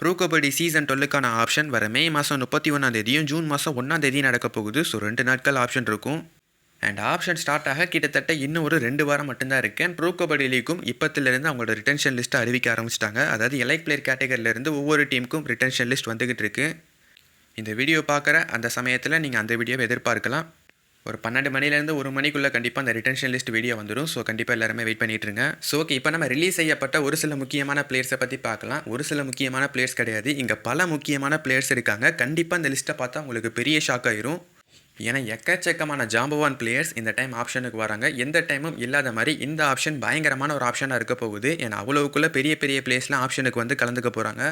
Bro kabaddi season டுவெல்லுக்கான option வர மே மாதம் முப்பத்தி ஒன்றாம் தேதியும் ஜூன் மாதம் ஒன்றாம் தேதியும் நடக்க போகுது. ஸோ ரெண்டு நாட்கள் ஆப்ஷன் இருக்கும். அண்ட் ஆப்ஷன் ஸ்டார்ட் ஆக கிட்டத்தட்ட இன்னும் ஒரு ரெண்டு வாரம் மட்டும்தான் இருக்கு. அண்ட் ப்ரோ கபடி லீக்கும் இப்பத்திலிருந்து அவங்களோட ரிட்டன்ஷன் லிஸ்ட்டை அறிவிக்க ஆரம்பிச்சிட்டாங்க. அதாவது எலைட் பிளேயர் கேட்டகரியிலேருந்து ஒவ்வொரு டீமுக்கும் ரிட்டன்ஷன் லிஸ்ட் வந்துகிட்டு இருக்கு. இந்த வீடியோ பார்க்குற அந்த சமயத்தில் நீங்கள் அந்த வீடியோவை எதிர்பார்க்கலாம். ஒரு பன்னெண்டு மணிலேருந்து ஒரு மணிக்குள்ளே கண்டிப்பாக அந்த ரிட்டன்ஷன் லிஸ்ட் வீடியோ வந்துடும் ஸோ கண்டிப்பாக எல்லாருமே வெயிட் பண்ணிட்டு இருங்க ஸோ ஓகே இப்போ நம்ம ரிலீஸ் செய்யப்பட்ட ஒரு சில முக்கியமான பிளேயர்ஸை பற்றி பார்க்கலாம். ஒரு சில முக்கியமான பிளேயர்ஸ் கிடையாது. இங்கே பல முக்கியமான பிளேயர்ஸ் இருக்காங்க. கண்டிப்பாக அந்த லிஸ்ட்டை பார்த்தா உங்களுக்கு பெரிய ஷாக் ஆயிரும். ஏன்னா எக்கச்சக்கமான ஜாம்பவான் பிளேயர்ஸ் இந்த டைம் ஆப்ஷனுக்கு வராங்க. எந்த டைமும் இல்லாத மாதிரி இந்த ஆப்ஷன் பயங்கரமான ஒரு ஆப்ஷனாக இருக்க போகுது. ஏன்னா அவ்வளோக்குள்ளே பெரிய பெரிய பிளேயர்ஸ்லாம் ஆப்ஷனுக்கு வந்து கலந்துக்க போகிறாங்க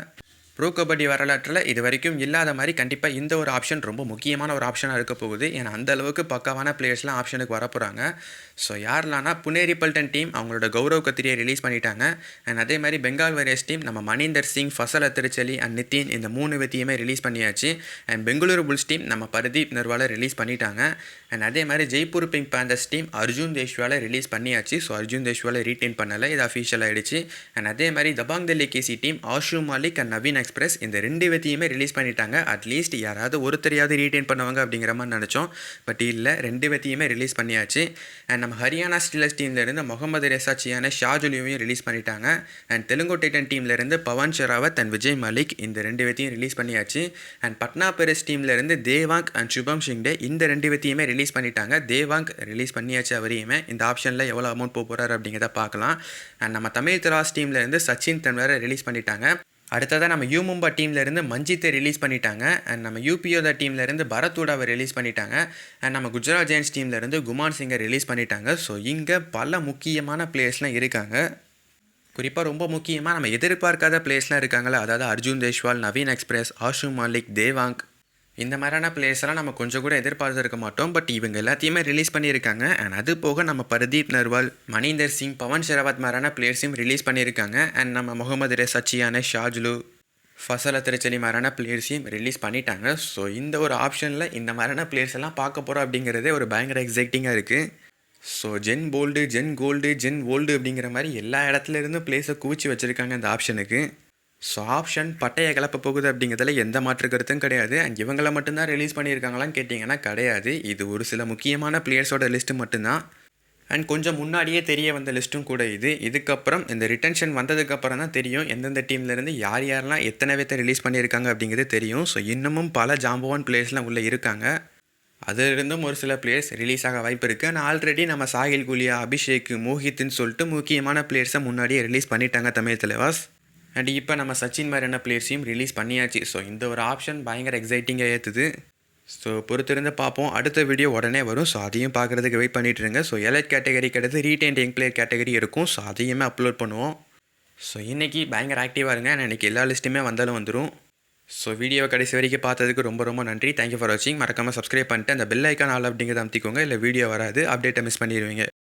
ப்ரோ கபடி வரலாற்றில் இது வரைக்கும் இல்லாத மாதிரி கண்டிப்பாக இந்த ஒரு ஆப்ஷன் ரொம்ப முக்கியமான ஒரு ஆப்ஷனாக இருக்க போகுது. ஏன்னா அந்த அளவுக்கு பக்காவான பிளேயர்ஸ்லாம் ஆப்ஷனுக்கு வர போகிறாங்க ஸோ யாரெல்லாம்னா புனேரி பல்டன் டீம் அவங்களோட கௌரவ் கத்திரியை ரிலீஸ் பண்ணிட்டாங்க. அண்ட் அதே மாதிரி பெங்கால் வாரியர்ஸ் டீம் நம்ம மணிந்தர் சிங் ஃபசல திருச்சலி அண்ட் நிதின் இந்த மூணு வித்தியுமே ரிலீஸ் பண்ணியாச்சு. அண்ட் பெங்களூரு புல்ஸ் டீம் நம்ம பரதீப் நர்வாலை ரிலீஸ் பண்ணிட்டாங்க. அண்ட் அதே மாதிரி Jaipur Pink Panthers team Arjun தேஷ்வாலை release பண்ணியாச்சு. ஸோ அர்ஜுன் தேஷ்வாலை ரீட்டைன் பண்ணலை. இது அஃபீஷியல் ஆகிடுச்சு அண்ட் அதே மாதிரி Dabang Delhi KC team Ashu Malik and Naveen Express இந்த ரெண்டு வித்தியுமே ரிலீஸ் பண்ணிட்டாங்க. அட்லீஸ்ட் யாராவது ஒருத்தரையாவது ரீட்டைன் பண்ணுவாங்க அப்படிங்கிற மாதிரி நினச்சோம். பட் இல்லை ரெண்டு வித்தியுமே ரிலீஸ் பண்ணியாச்சு. அண்ட் நம்ம ஹரியானா ஸ்டீலர்ஸ் டீம்லேருந்து முகமது ரெசாச்சியான ஷாஜுலியும் ரிலீஸ் பண்ணிட்டாங்க. அண்ட் தெலுங்கு டைட்டன் டீம்லேருந்து பவன் ஷெராவத் அண்ட் விஜய் மலிக் இந்த ரெண்டு வித்தியும் ரிலீஸ் பண்ணியாச்சு. அண்ட் பட்னா பெரஸ் டீம்லேருந்து தேவாங்க் அண்ட் சுபம் ஷிங்டே இந்த ரெண்டு விதையுமே ரிலீஸ் பண்ணிட்டாங்க. தேவாங்க் ரிலீஸ் பண்ணியாச்சு அவரையுமே. இந்த ஆப்ஷனில் எவ்வளோ அமௌண்ட் போக போகிறாரு அப்படிங்கிறத பார்க்கலாம். அண்ட் நம்ம தமிழ் திராஸ் டீம்லேருந்து சச்சின் தன்வரை ரிலீஸ் பண்ணிட்டாங்க. அடுத்ததாக நம்ம யூ மும்பா டீம்லேருந்து மஞ்சித்தை ரிலீஸ் பண்ணிட்டாங்க. அண்ட் நம்ம யூபியோதா டீம்லேருந்து பரத்தூடாவை ரிலீஸ் பண்ணிட்டாங்க. அண்ட் நம்ம குஜராத் ஜெயின்ஸ் டீம்லேருந்து குமான் சிங்கை ரிலீஸ் பண்ணிட்டாங்க. ஸோ இங்கே பல முக்கியமான பிளேயர்ஸ்லாம் இருக்காங்க. குறிப்பாக ரொம்ப முக்கியமாக நம்ம எதிர்பார்க்காத பிளேஸ்லாம் இருக்காங்களா அதாவது அர்ஜுன் தேஷ்வால் நவீன் எக்ஸ்பிரஸ் ஆஷு மாலிக் தேவாங்க். இந்த மாதிரியான பிளேயர்ஸ்லாம் நம்ம கொஞ்சம் கூட எதிர்பார்த்துருக்க மாட்டோம். பட் இவங்க எல்லாத்தையுமே ரிலீஸ் பண்ணியிருக்காங்க. அண்ட் அது போக நம்ம பரதீப் நர்வால் மணிந்தர் சிங் பவன் ஷெராவத் மாதிரியான பிளேயர்ஸையும் ரிலீஸ் பண்ணியிருக்காங்க. அண்ட் நம்ம முகமது ரே சச்சியான ஷாஜ்லு ஃபசல திருச்செலி மாதிரியான பிளேயர்ஸையும் ரிலீஸ் பண்ணிட்டாங்க. ஸோ இந்த ஒரு ஆப்ஷனில் இந்த மாதிரியான பிளேயர்ஸ் எல்லாம் பார்க்க போகிறோம் அப்படிங்கிறதே ஒரு பயங்கர எக்ஸைட்டிங்காக இருக்குது so gen bold gen gold gen old அப்படிங்கிற மாதிரி எல்லா இடத்துல இருந்தும் பிளேஸை குவிச்சு வச்சுருக்காங்க இந்த ஆப்ஷனுக்கு ஸோ ஆப்ஷன் பட்டையை கிளப்ப போகுது அப்படிங்கிறதுல எந்த மாற்று கருத்தும் கிடையாது. அண்ட் இவங்கள மட்டும்தான் ரிலீஸ் பண்ணியிருக்காங்களான்னு கேட்டிங்கன்னா கிடையாது. இது ஒரு சில முக்கியமான பிளேயர்ஸோட லிஸ்ட்டு மட்டும்தான். அண்ட் கொஞ்சம் முன்னாடியே தெரிய வந்த லிஸ்ட்டும் கூட இது. இதுக்கப்புறம் இந்த ரிட்டன்ஷன் வந்ததுக்கப்புறம் தான் தெரியும் எந்தெந்த டீம்லேருந்து யார் யாரெல்லாம் எத்தனை பேர்த்த ரிலீஸ் பண்ணியிருக்காங்க அப்படிங்கிறது தெரியும். ஸோ இன்னமும் பல ஜாம்பவான் பிளேயர்ஸ்லாம் உள்ளே இருக்காங்க. அதிலிருந்தும் ஒரு சில பிளேயர்ஸ் ரிலீஸ் ஆக வாய்ப்பு இருக்குது ஆனால் ஆல்ரெடி நம்ம சாகில் குலியா அபிஷேக் மோஹித்னு சொல்லிட்டு முக்கியமான பிளேயர்ஸை முன்னாடியே ரிலீஸ் பண்ணிட்டாங்க தமிழ் தலைவாஸ் அண்ட் இப்போ நம்ம சச்சின் மாதிரியான பிளேயர்ஸையும் ரிலீஸ் பண்ணியாச்சு. ஸோ இந்த ஒரு ஆப்ஷன் பயங்கர எக்ஸைட்டிங்காக ஏற்றுது ஸோ பொறுத்திருந்து பார்ப்போம். அடுத்த வீடியோ உடனே வரும். ஸோ அதையும் பார்க்குறதுக்கு வெயிட் பண்ணிட்டு இருங்க ஸோ எலைட் கேட்டகரி கிடையாது. ரீடைன் யங் பிளேயர் கேட்டகரி இருக்கும். ஸோ அதையுமே அப்லோட் பண்ணுவோம். ஸோ இன்றைக்கி பயங்கர ஆக்டிவாக இருங்க. இன்றைக்கி எல்லா லிஸ்ட்டுமே வந்தாலும் வந்துடும் ஸோ வீடியோ கடைசி வரைக்கும் பார்த்ததுக்கு ரொம்ப ரொம்ப நன்றி. தேங்க்யூ ஃபார் வாட்சிங் மறக்காமல் சப்ஸ்கிரைப் பண்ணிட்டு அந்த பெல் ஐக்கான் ஆல் அப்படிங்கிறத அமுத்திக்கோங்க. இல்லை வீடியோ வராது. அப்டேட்டை மிஸ் பண்ணிடுவீங்க.